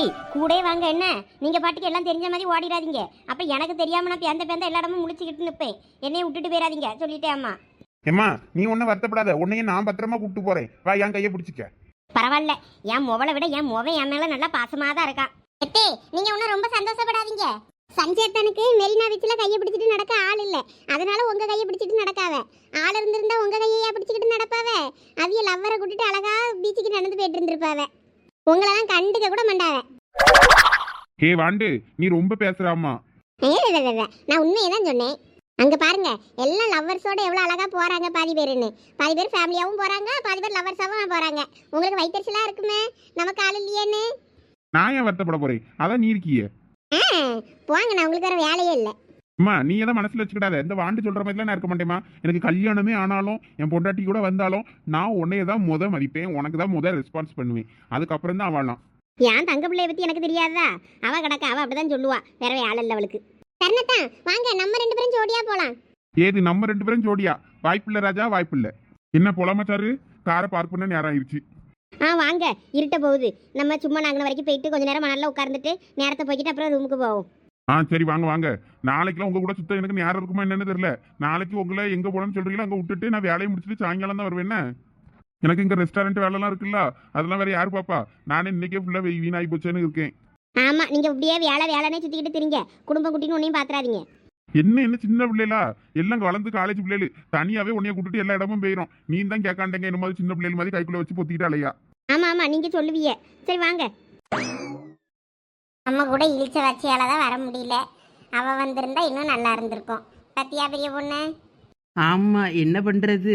ஏய் கூடே வாங்க என்ன? நீங்க பாட்டுக்கு எல்லாம் தெரிஞ்ச மாதிரி ஓடிடாதீங்க. அப்ப எனக்கு தெரியாம நான் பேந்த பேந்த எல்லா இடமும் முழிச்சுக்கிட்டு நிப்பேன். என்னைய விட்டுட்டு போயிடாதீங்க சொல்லிட்டேன் அம்மா. ஏம்மா நீ ஒன்றும் வருத்தப்படாத. உன்னையும் நான் பத்திரமா கூப்பிட்டு போறேன். வா என் கையை பிடிச்சிக்க. பரவாயில்ல. என் முவளை விட என் முவன் என் மேல நல்லா பாசமா தான் இருக்கான். எத்தே நீங்க ஒன்றும் ரொம்ப சந்தோஷப்படாதீங்க. சஞ்சேத்தனுக்கு மெரினா பீச்சில் கையை பிடிச்சிட்டு நடக்க ஆள் இல்ல. அதனால உங்க கையை பிடிச்சிட்டு நடக்காவ ஆள் இருந்திருந்தா உங்க கையையா பிடிச்சிக்கிட்டு நடப்பாவ? அவிய லவ்வரை கூட்டிட்டு அழகா பீச்சுக்கு நடந்து போயிட்டு இருந்திருப்பாவ. உங்களெல்லாம் கண்டுக்க கூட மாட்டாவ ஹே வாண்டு நீ ரொம்ப இல்ல. நான் உண்மையை தான் சொன்னேன். அங்க பாருங்க எல்லாம் லவ்வர்ஸோட எவ்வளவு அழகா போறாங்க பாதி பேருன்னு. பாதி பேர் ஃபேமிலியாவும் போறாங்க பாதி பேர் லவ்வர்ஸாவும் போறாங்க. உங்களுக்கு வயிற்றுச்சலா இருக்குமே? நமக்கு ஆள் இல்லையேன்னு. நான் ஏன் வருத்தப்பட போறேன்? அதான் நீ இருக்கியே. போங்க நான் உங்களுக்கு வேற வேலையே இல்லை. அம்மா நீ எதை மனசுல வச்சுக்கிடாத. இந்த வாண்டு சொல்ற மாதிரிலாம் நான் இருக்க மாட்டேமா எனக்கு கல்யாணமே ஆனாலும் என் பொண்டாட்டி கூட வந்தாலும் நான் உன்னைய தான் முத மதிப்பேன். உனக்கு தான் முத ரெஸ்பான்ஸ் பண்ணுவேன். அதுக்கப்புறம் தான் அவளாம் ஏன் தங்க பிள்ளைய பத்தி எனக்கு தெரியாதா? அவ கிடக்க அவ அப்படிதான் சொல்லுவா. வேற ஆள் இல்லை அவளுக்கு. வாங்க நம்ம ரெண்டு பேரும் ஜோடியா போலாம். ஏது நம்ம ரெண்டு பேரும் ஜோடியா? வாய்ப்பில்லை ராஜா வாய்ப்பில்லை என்ன போலாமச்சாரு காரை பார்க் பண்ண நேரம் ஆயிடுச்சு ஆ வாங்க. இருட்ட போகுது. நம்ம சும்மா நாங்கள் வரைக்கும் போயிட்டு கொஞ்ச நேரம் மணல்ல உட்கார்ந்துட்டு நேரத்தை போய்கிட்டு அப்புறம் ரூமுக்கு போவோம். ஆ சரி வாங்க வாங்க. நாளைக்கெல்லாம் உங்க கூட சுத்த எனக்கு நேரம் இருக்குமா என்னன்னு தெரியல. நாளைக்கு உங்களை எங்க போகணும்னு சொல்றீங்களோ அங்க விட்டுட்டு நான் வேலையை முடிச்சுட்டு சாயங்காலம் தான் வருவேன் என்ன? எனக்கு இங்க ரெஸ்டாரண்ட் வேலைலாம் இருக்குல்ல அதெல்லாம் வேற யார் பாப்பா? நானே இன்னைக்கே ஃபுல்லா வீணாகி போச்சேன்னு இருக்கேன். ஆமா நீங்க இப்படியே வேலை வேலைனே சுத்திக்கிட்டு திரிங்க. குடும்பம் குட்டின்னு ஒன்றையும் பாத்துறாதீங்க. என்ன என்ன சின்ன பிள்ளைகளா எல்லாம் வளர்ந்து காலேஜ் பிள்ளைகள். தனியாவே உன்னைய கூட்டிட்டு எல்லா இடமும் போயிடும் நீ தான் கேட்காண்டங்க என்ன மாதிரி சின்ன பிள்ளைகள் மாதிரி கைக்குள்ள வச்சு பொத்திக்கிட்டு அலையா? ஆமா ஆமா நீங்க சொல்லுவீங்க. சரி வாங்க. நம்ம கூட இழிச்ச வச்சியால தான் வர முடியல. அவ வந்திருந்தா இன்னும் நல்லா இருந்திருக்கும். பத்தியா பெரிய பொண்ணு? ஆமா என்ன பண்றது?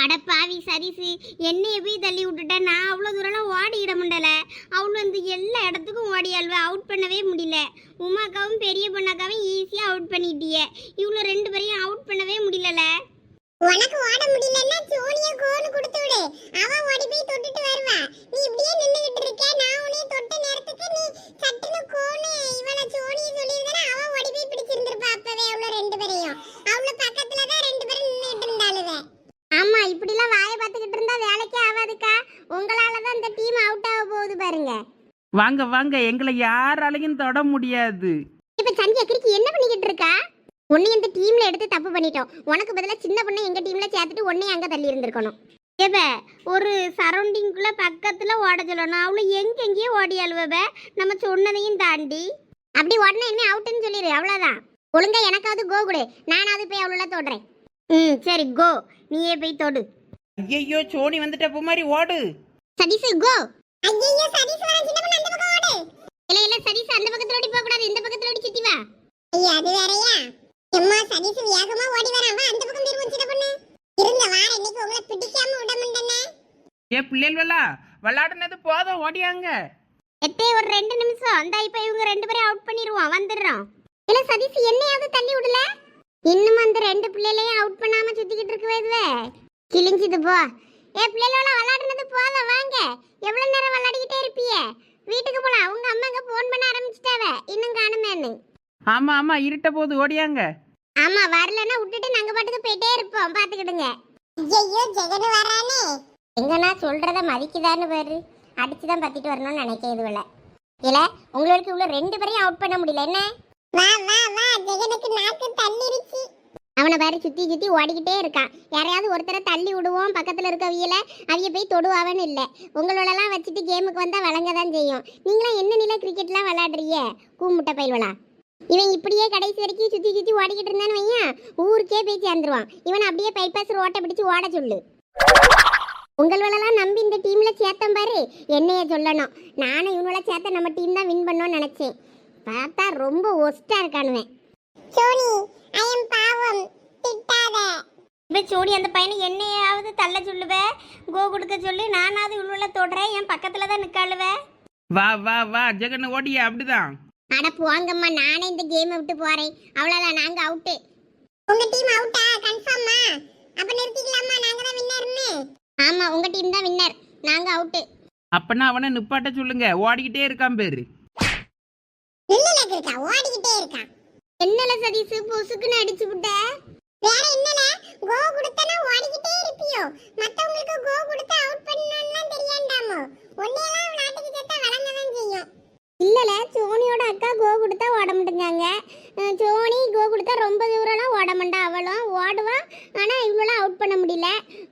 அட பாவி சரிசு என்னைய போய் தள்ளி விட்டுட்ட. நான் அவ்வளோ தூரம்லாம் ஓடிட முடியல அவ்வளோ இந்த எல்லா இடத்துக்கும் ஓடி அல்வ அவுட் பண்ணவே முடியல. உமாக்காவும் பெரிய பொண்ணாக்காவும் ஈஸியாக அவுட் பண்ணிட்டிய. இவ்வளோ ரெண்டு பேரையும் அவுட் பண்ணவே உனக்கு ஓட முடியலன்னா சோனியா கோனு கொடுத்து விடு. அவ ஓடி போய் தொட்டுட்டு வருவா. நீ இப்படியே நின்னுகிட்டு இருக்க. நான் உன்னைய தொட்ட நேரத்துக்கு நீ சட்டுன்னு கோனு இவள சோனிய சொல்லியிருந்தா அவ ஓடி போய் பிடிச்சிருந்திருப்பா அப்பவே அவ்வளோ ரெண்டு பேரையும். அவ்வளோ பக்கத்துல தான் ரெண்டு பேரும் நின்னுட்டு இருந்தாளுவே. ஆமாம் இப்படிலாம் வாயை பார்த்துக்கிட்டு இருந்தா வேலைக்கே ஆகாதுக்கா. உங்களால தான் இந்த டீம் அவுட் ஆக போகுது பாருங்க. வாங்க வாங்க. எங்களை யாராலையும் தொட முடியாது. இப்போ சந்தியா கிரிக்கி என்ன பண்ணிக்கிட்டு இருக்கா? உன்னை இந்த டீம்ல எடுத்து தப்பு பண்ணிட்டோம். உனக்கு பதிலா சின்ன பொண்ணை எங்க டீம்ல சேர்த்துட்டு உன்னை அங்க தள்ளி இருந்திருக்கணும். ஏப ஒரு சரௌண்டிங்குள்ள பக்கத்துல ஓட சொல்லணும். அவளு எங்க எங்கேயோ ஓடி அழுவப நம்ம சொன்னதையும் தாண்டி. அப்படி உடனே இனிமே அவுட்டுன்னு சொல்லிடு அவ்வளவுதான். ஒழுங்கா எனக்காவது கோ கொடு. நானாவது போய் அவ்வளோ தொடுறேன். ம் சரி கோ நீயே போய் தொடு. ஐயோ சோனி வந்துட்ட மாதிரி ஓடு. சதீஷ் கோ ஐயோ சதீஷ் வரா சின்ன பொண்ணு அந்த பக்கம் ஓடு. இல்ல இல்ல சதீஷ் அந்த பக்கத்துல ஓடி போக கூடாது இந்த பக்கத்துல ஓடி சுத்தி வா. ஐயா அது வேறயா? எம்மா சதீஷ் வேகமா ஓடி வரான் வா அந்த பக்கம் போயிருவோம் சின்ன பொண்ணு. இருங்க வார இன்னைக்கு உங்களை பிடிக்காம விட முடியல ஏ பிள்ளைகளா விளையாடுனது போதும் ஓடியாங்க. எத்தே ஒரு ரெண்டு நிமிஷம். அந்த இப்ப இவங்க ரெண்டு பேரும் அவுட் பண்ணிடுவோம் வந்துடுறோம் இல்ல சதீஷ் என்னையாவது தள்ளி விடல? இன்னும் அந்த ரெண்டு பிள்ளைகளையும் அவுட் பண்ணாம சுத்திக்கிட்டு இருக்கவே இதுவே? கிழிஞ்சுது போ. ஏ பிள்ளைகளோட விளையாடுனது போதும் வாங்க. எவ்வளவு நேரம் விளையாடிக்கிட்டே இருப்பிய? வீட்டுக்கு போலாம். உங்க அம்மா அங்க போன் பண்ண ஆரம்பிச்சிட்டாவ. இன்னும் காணுமேன்னு. ஆமா ஆமா இருட்ட போது ஓடியாங்க. ஆமா வரலன்னா விட்டுட்டு நாங்க பாட்டுக்கு போயிட்டே இருப்போம். பாத்துக்கிடுங்க. ஐயோ ஜெகன் வரானே. எங்கன்னா சொல்றத மதிக்குதான்னு பாரு. அடிச்சுதான் பத்திட்டு வரணும்னு நினைக்கிறேன் இதுவரை இல்ல உங்களுக்கு இவ்வளவு ரெண்டு பேரையும் அவுட் பண்ண முடியல என்ன? வா வா வா ஜெகனுக்கு நாக்கு தள்ளிருச்சு. அவனை பாரு சுத்தி சுத்தி ஓடிக்கிட்டே இருக்கான். யாரையாவது ஒருத்தரை தள்ளி விடுவோம் பக்கத்துல இருக்கவியல அவிய போய் தொடுவாவன்னு இல்ல. உங்களோடலாம் வச்சுட்டு கேமுக்கு வந்தா வழங்க தான் செய்யும். நீங்களாம் என்ன நிலை கிரிக்கெட்லாம் விளையாடுறீங்க? கூமுட்டை பயில்வலா? இவன் இப்படியே கடைசி வரைக்கும் சுத்தி சுத்தி ஓடிக்கிட்டு இருந்தான்னு வையன். ஊருக்கே போய் சேர்ந்துருவான். இவன் அப்படியே பைபாஸ் ரோட்டை பிடிச்சு ஓட சொல்லு. உங்களெல்லாம் நம்பி இந்த டீம்ல சேர்த்தேன் பாரு. என்னைய சொல்லணும். நானும் இவனோட சேர்த்த நம்ம டீம் தான் வின் பண்ணோம்னு நினைச்சேன். பார்த்தா ரொம்ப ஒஸ்டா இருக்கானுவேன். சோனி ஐ எம் பாவம். திட்டாத. இப்போ சோடி அந்த பையனை என்னையாவது தள்ள சொல்லுவ? கோ கொடுக்க சொல்லி. நானாவது உள்ள தொடுறேன் என் பக்கத்துல தான் நிக்காளுவ. வா வா வா. ஜெகன் ஓடியா? அப்படிதான். அட போங்கம்மா நானே இந்த கேமை விட்டு போறேன். அவ்வளோதான் நாங்க அவுட்டு உங்க டீம் அவுட்டா கன்ஃபார்மா அப்ப நிறுத்திக்கலாமா? நாங்க தான் வின்னர்னு ஆமா உங்க டீம் தான் வின்னர் நாங்க அவுட்டு அப்பனா அவனை நிப்பாட்ட சொல்லுங்க. ஓடிக்கிட்டே இருக்கான் பேரு. நில்லுல இருக்கா ஓடிக்கிட்டே இருக்கான். என்னல சதீஷ்? பொசுக்குன்னு அடிச்சு விட்ட. வேற என்னல? கோ கொடுத்தனா ஓடிக்கிட்டே இருப்பியோ? மத்தவங்களுக்கு கோ கொடுத்து அவுட் பண்ணணும்லாம் தெரியாண்டாமோ ஒன்னேலாம் நாட்டுக்கு சேர்த்தா வழங்க தான் செய்யும் இல்லல சோனியோட அக்கா கோ கொடுத்தா ஓட மாட்டேங்காங்க அஹ் சோனி கோ கொடுத்தா ரொம்ப தூரம்லாம் ஓட மாட்டா அவளும் ஓடுவா ஆனால் இவ்வளோலாம் அவுட் பண்ண முடியல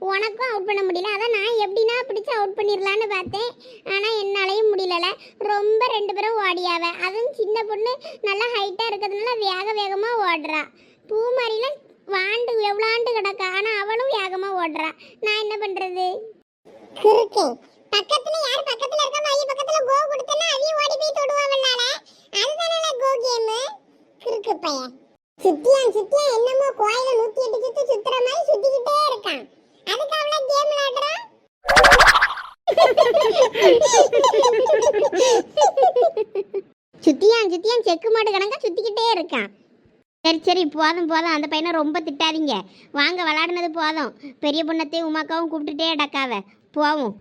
உனக்கும் அவுட் பண்ண முடியல அதான் நான் எப்படின்னா பிடிச்சி அவுட் பண்ணிடலான்னு பார்த்தேன் ஆனால் என்னாலையும் முடியலல ரொம்ப ரெண்டு பேரும் ஓடியாவ அதுவும் சின்ன பொண்ணு நல்லா ஹைட்டாக இருக்கிறதுனால வேக வேகமாக ஓடுறா. பூ வாண்டு எவ்வளாண்டு கிடக்கா? ஆனால் அவளும் வேகமாக ஓடுறா. நான் என்ன பண்ணுறது கிறுக்கு. பக்கத்துல யார் பக்கத்துல இருக்காம ஐய பக்கத்துல கோ கொடுத்தனா அவிய ஓடி போய் தொடுவாங்களால அதுதானே கோ கேம்? கிறுக்கு பையன். சுத்தியான் சுத்தியான் என்னமோ கோயில நூத்தி எட்டு சுத்து சுத்துற மாதிரி சுத்திக்கிட்டே இருக்கான். அதுக்கு அவள கேம் விளையாடுறான் சுத்தியான் சுத்தியான் செக்கு மாடு கணக்கா சுத்திக்கிட்டே இருக்கான். சரி சரி போதும் போதும். அந்த பையனை ரொம்ப திட்டாதீங்க. வாங்க விளாடுனது போதும். பெரிய பொண்ணத்தையும் உமாக்காவும் கூப்பிட்டுட்டே அடக்காவ போவோம்.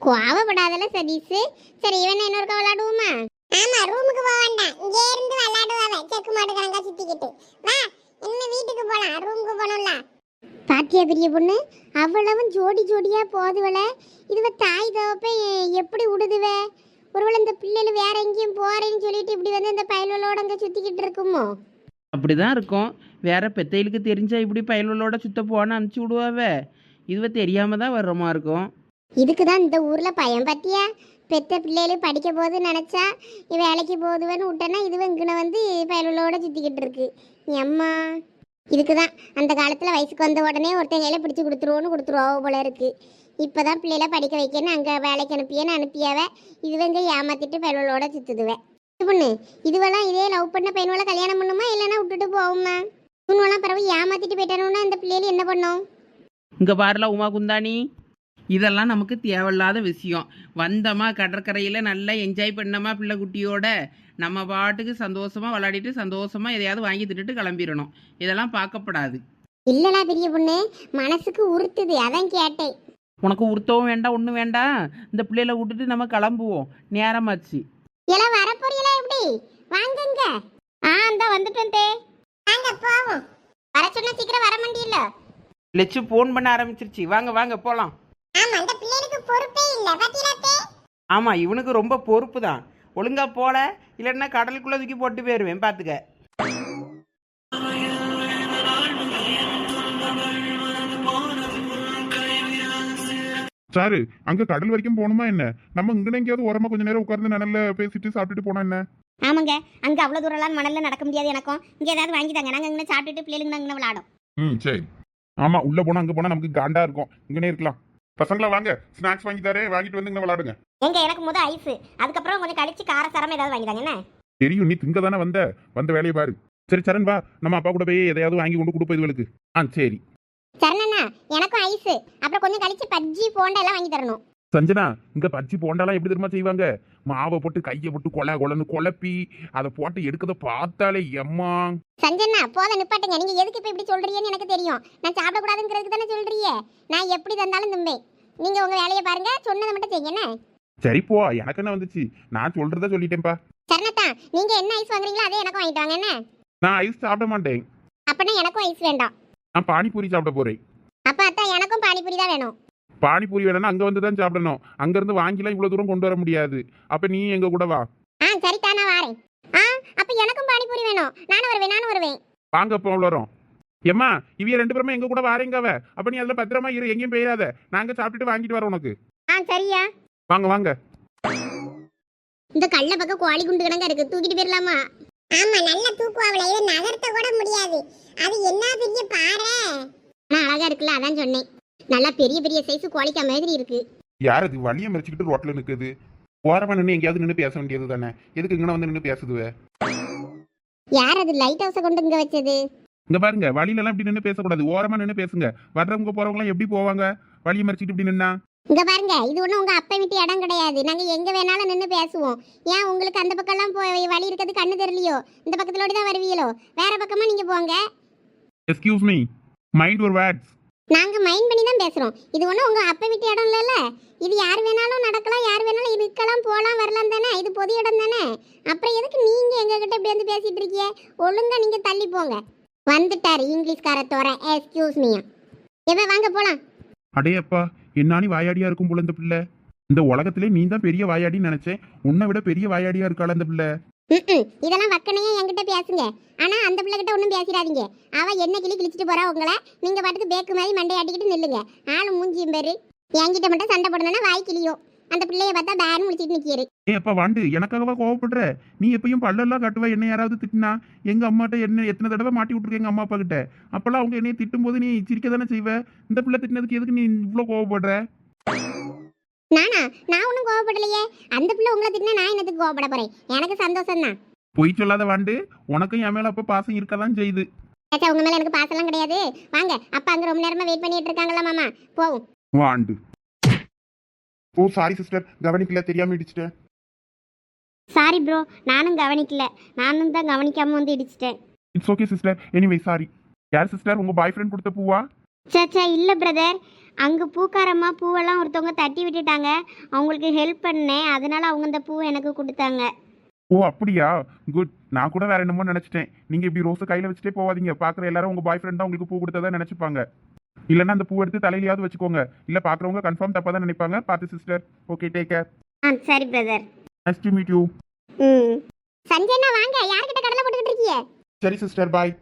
கோவப்படாதல சதீஷ். சரி இவன் இன்னொருக்கா விளாடுவோமா ஆமா ரூமுக்கு போக வேண்டாம். இங்கே இருந்து விளையாடுவாவ செக்கு மாடு கணக்கா சுத்திக்கிட்டு. வா இனிமே வீட்டுக்கு போலாம். ரூமுக்கு போகணும்ல. பாத்தியா பெரிய பொண்ணு? அவ்வளவும் ஜோடி ஜோடியா போதுவல இதுவ தாய் தவப்ப எப்படி விடுதுவ ஒருவேளை இந்த பிள்ளைகள் வேற எங்கேயும் போறேன்னு சொல்லிட்டு இப்படி வந்து இந்த பயல்களோட அங்க சுத்திக்கிட்டு இருக்குமோ? அப்படி தான் இருக்கும். வேற பெத்தைகளுக்கு தெரிஞ்சா இப்படி பயல்களோட சுத்த போன அனுப்பிச்சி விடுவாவ. இதுவ தெரியாம தான் வர்றமா இருக்கும். இதுக்கு தான் இந்த ஊர்ல பயம் பாத்தியா? பெத்த பிள்ளைகள் படிக்க போது நினைச்சா வேலைக்கு போகுதுவன்னு விட்டனா இதுவ இங்கன வந்து பயல்களோட சுத்திக்கிட்டு இருக்கு. எம்மா இதுக்கு தான் அந்த காலத்துல வயசுக்கு வந்த உடனே ஒருத்தன் கையில பிடிச்சு கொடுத்துருவோன்னு கொடுத்துருவோ போல இருக்கு. இப்பதான் பிள்ளைகளை படிக்க வைக்கன்னு அங்க வேலைக்கு அனுப்பியேன்னு அனுப்பியாவ. இதுவங்க ஏமாத்திட்டு பயல்களோட சுத்துதுவே. இது பொண்ணு இதுவெல்லாம் இதே லவ் பண்ண பையனோட கல்யாணம் பண்ணுமா இல்லைன்னா விட்டுட்டு போகுமா? இவனெல்லாம் பிறகு ஏமாத்திட்டு போயிட்டானுன்னா அந்த பிள்ளைகள் என்ன பண்ணும்? இங்க பாருல உமா குந்தாணி. இதெல்லாம் நமக்கு தேவையில்லாத விஷயம். வந்தோமா கடற்கரையில் நல்லா என்ஜாய் பண்ணோமா பிள்ளை குட்டியோட? நம்ம பாட்டுக்கு சந்தோஷமா விளையாடிட்டு சந்தோஷமா எதையாவது வாங்கி திட்டுட்டு கிளம்பிடணும். இதெல்லாம் பார்க்கப்படாது. இல்லடா பெரிய பொண்ணு மனசுக்கு உறுத்துது அதான் கேட்டேன். உனக்கு உருத்தவும் வேண்டாம் ஒன்றும் வேண்டாம். இந்த பிள்ளைகளை விட்டுட்டு நம்ம கிளம்புவோம். நேரமாச்சு எல்லாம் வரப்போறீங்களா எப்படி? வாங்குங்க. ஆ அந்த வந்துட்டேன் தே. வாங்க போவோம். வர சொன்னா சீக்கிரம் வர மாட்டியில்ல. லெச்சு ஃபோன் பண்ண ஆரம்பிச்சிருச்சு. வாங்க வாங்க போகலாம் ஆமா அந்த பிள்ளைகளுக்கு பொறுப்பே இல்ல. பாத்தீங்களா ஆமாம் இவனுக்கு ரொம்ப பொறுப்பு தான் ஒழுங்கா போல இல்லைன்னா கடலுக்குள்ளே தூக்கி போட்டு போயிடுவேன் பார்த்துக்க சாரு அங்க கடல் வரைக்கும் போகணுமா என்ன? நம்ம இங்க எங்கேயாவது ஓரமா கொஞ்ச நேரம் உட்கார்ந்து நிழல்ல பேசிட்டு சாப்பிட்டுட்டு போனா என்ன? ஆமாங்க அங்க அவ்வளவு தூரம்லாம் மணல்ல நடக்க முடியாது எனக்கும். இங்க ஏதாவது வாங்கி தாங்க நாங்க இங்கே சாப்பிட்டுட்டு பிள்ளைங்க நாங்க விளையாடும். ம் சரி. ஆமா உள்ள போனா அங்க போனா நமக்கு காண்டா இருக்கும். இங்கனே இருக்கலாம். பசங்களா வாங்க. ஸ்நாக்ஸ் வாங்கி தரேன். வாங்கிட்டு வந்து இங்க விளையாடுங்க. எங்க எனக்கு முத ஐஸ். அதுக்கப்புறம் கொஞ்சம் கழிச்சு கார சரம் ஏதாவது வாங்கி தாங்க என்ன? தெரியும் நீ திங்க தானே வந்த? வந்த வேலையை பாரு. சரி சரண் வா. நம்ம அப்பா கூட போய் எதையாவது வாங்கி கொண்டு கொடுப்போம் இதுகளுக்கு. ஆ சரி. எனக்கும் ஐஸ். அப்புறம் கொஞ்சம் கழிச்சு பஜ்ஜி போண்டா எல்லாம் வாங்கி தரணும். சஞ்சனா இங்க பஜ்ஜி போண்டாலாம் எப்படி தெரியுமா செய்வாங்க? மாவை போட்டு கையை போட்டு கொலை கொலன்னு குழப்பி அதை போட்டு எடுக்கத பார்த்தாலே எம்மா. சஞ்சனா போத நிப்பாட்டுங்க. நீங்க எதுக்கு இப்ப இப்படி சொல்றீங்கன்னு எனக்கு தெரியும். நான் சாப்பிடக்கூடாதுங்கிறதுக்கு தானே சொல்றீங்க. நான் எப்படி தந்தாலும் தும்பேன். நீங்க உங்க வேலையை பாருங்க. சொன்னதை மட்டும் செய்யுங்க என்ன? சரி போ. எனக்கு என்ன வந்துச்சு? நான் சொல்றத சொல்லிட்டேன்ப்பா. சரணத்தா நீங்க என்ன ஐஸ் வாங்குறீங்களோ அதே எனக்கும் வாங்கிட்டு வாங்க என்ன? நான் ஐஸ் சாப்பிட மாட்டேன். அப்பனா எனக்கும் ஐஸ் வேண்டாம். நான் பானிபூரி சாப்பிட போறேன். அப்ப அத்தா எனக்கும் பானிபூரி தான் வேணும். பானிபூரி வேணும்னா அங்க வந்து தான் சாப்பிடணும். அங்க இருந்து வாங்கிலாம் இவ்வளவு தூரம் கொண்டு வர முடியாது. அப்ப நீ எங்க கூட வா. ஆ சரிதா நான் வாரேன். ஆ அப்ப எனக்கும் பானிபூரி வேணும். நானும் வருவேன் நானும் வருவேன். வாங்க இப்போ வரோம் எம்மா இவிய ரெண்டு பேருமே எங்க கூட வாரேங்கவ அப்ப நீ அதுல பத்திரமா இரு எங்கேயும் போயிடாத. நாங்க சாப்பிட்டுட்டு வாங்கிட்டு வரோம் உனக்கு. ஆ சரியா. வாங்க வாங்க. இந்த கள்ள பக்கம் கோழி குண்டு கிடங்க இருக்கு. தூக்கிட்டு போயிடலாமா? ஆமா நல்ல தூக்குவாவில இது நகர்த்த கூட முடியாது. அது என்ன பெரிய பாறை? ஆனா அழகா இருக்குல்ல அதான் சொன்னேன். நல்லா பெரிய பெரிய சைஸ் கோழிக்கா மாதிரி இருக்கு. யார் அது? வழியை மறைச்சிக்கிட்டு ரோட்ல நிக்குது. ஓரமா நின்று எங்கேயாவது நின்று பேச வேண்டியது தானே. எதுக்கு இங்கே வந்து நின்று பேசுதுவே? யார் அது? லைட் ஹவுஸை கொண்டு இங்க வச்சது? இங்க பாருங்க வழியில எல்லாம் இப்படி நின்று பேசக்கூடாது. ஓரமா நின்று பேசுங்க. வர்றவங்க போறவங்க எல்லாம் எப்படி போவாங்க? வழியை மறைச்சிட்டு இப்படி நின்னா? இங்க பாருங்க இது ஒண்ணும் உங்க அப்பா வீட்டு இடம் கிடையாது. நாங்க எங்க வேணாலும் நின்னு பேசுவோம். ஏன் உங்களுக்கு அந்த பக்கம்லாம் போய் வழி இருக்கிறது கண்ணு தெரியலையோ? இந்த பக்கத்துல தான் வருவீங்களோ? வேற பக்கமா நீங்க போங்க. எஸ்கியூஸ் மீ மைண்ட் ஒரு வேர்ட்ஸ் நாங்க மைண்ட் பண்ணி தான் பேசுறோம். இது ஒண்ணும் உங்க அப்பா வீட்டு இடம் இல்லைல்ல? இது யார் வேணாலும் நடக்கலாம் யார் வேணாலும் இருக்கலாம் போலாம் வரலாம் தானே? இது பொது இடம் தானே? அப்புறம் எதுக்கு நீங்க எங்க கிட்ட இப்படி வந்து பேசிட்டு இருக்கீங்க? ஒழுங்கா நீங்க தள்ளி போங்க. வந்துட்டாரு இங்கிலீஷ்கார தோற. எக்ஸ்கியூஸ் மீ எப்ப வாங்க போலாம். அடேயப்பா என்னானி வாயாடியா இருக்கும் போல இந்த பிள்ளை? இந்த உலகத்திலே நீ தான் பெரிய வாயாடின்னு நினைச்சேன். உன்னை விட பெரிய வாயாடியா இருக்காள் அந்த பிள்ளை? இதெல்லாம் வக்கனையே என்கிட்ட பேசுங்க. ஆனா அந்த பிள்ளைகிட்ட ஒன்றும் பேசிடாதீங்க. அவ என்ன கிளி கிழிச்சிட்டு போறா உங்களை நீங்க பாட்டுக்கு பேக்கு மாதிரி மண்டையாட்டிக்கிட்டு நில்லுங்க. ஆளு மூஞ்சியும் பேரு. என்கிட்ட மட்டும் சண்டை போடணும்னா வாய் கிளியும் அந்த பிள்ளைய பார்த்தா பேன் முடிச்சிட்டு நிக்கிரு ஏ அப்பா வாண்டு. எனக்காகவா கோவப்படுற? நீ எப்பயும் பல்லெல்லாம் கட்டுவ. என்ன யாராவது திட்டினா? எங்க அம்மாட்ட என்ன எத்தனை தடவை மாட்டி விட்டுருக்க எங்க அம்மா அப்பா கிட்ட? அப்பெல்லாம் அவங்க என்னைய திட்டும் போது நீ சிரிக்க தானே செய்வ? இந்த பிள்ளை திட்டினதுக்கு எதுக்கு நீ இவ்வளோ கோவப்படுற? நானா? நான் ஒன்றும் கோவப்படலையே. அந்த பிள்ளை உங்களை திட்டினா நான் என்னத்துக்கு கோவப்பட போறேன்? எனக்கு சந்தோஷம் தான் பொய் சொல்லாத வாண்டு. உனக்கும் என் மேல அப்ப பாசம் இருக்கதான் செய்யுது. ஏச்சா உங்க மேல எனக்கு பாசெல்லாம் கிடையாது. வாங்க அப்பா அங்க ரொம்ப நேரமா வெயிட் பண்ணிட்டு இருக்காங்களா மாமா? போவோம். வாண்டு. ஓ சாரி சிஸ்டர் கவனிக்கல தெரியாம இடிச்சிட்டேன். சாரி ப்ரோ நானும் கவனிக்கல. நானும் தான் கவனிக்காம வந்து இடிச்சிட்டேன். It's okay sister anyway sorry யார் சிஸ்டர் உங்க பாய் ஃப்ரெண்ட் கொடுத்த பூவா? சச்சா இல்லை பிரதர் அங்கே பூக்காரம்மா பூவெல்லாம் ஒருத்தவங்க தட்டி விட்டுட்டாங்க. அவங்களுக்கு ஹெல்ப் பண்ணேன். அதனால அவங்க இந்த பூவை எனக்கு கொடுத்தாங்க. ஓ அப்படியா? குட் நான் கூட வேற என்னமோ நினைச்சிட்டேன். நீங்க இப்படி ரோஸ் கையில வச்சுட்டே போவாதீங்க. பாக்குற எல்லாரும் உங்க பாய் ஃப்ரெண்டா உங்களுக்கு பூ கொடுத்ததா நினைச்சுப்பாங்க. இல்லைன்னா அந்த பூ எடுத்து தலையிலயாவது வச்சுக்கோங்க. இல்ல பாக்குறவங்க கன்ஃபார்ம் தப்பா தான் நினைப்பாங்க. பார்த்து சிஸ்டர் ஓகே டேக் கேர் ஆ சரி brother nice to meet you ம். சஞ்சய்னா வாங்க. யார்கிட்ட கடலை போட்டுக்கிட்டு இருக்கீங்க? சரி சிஸ்டர் பாய்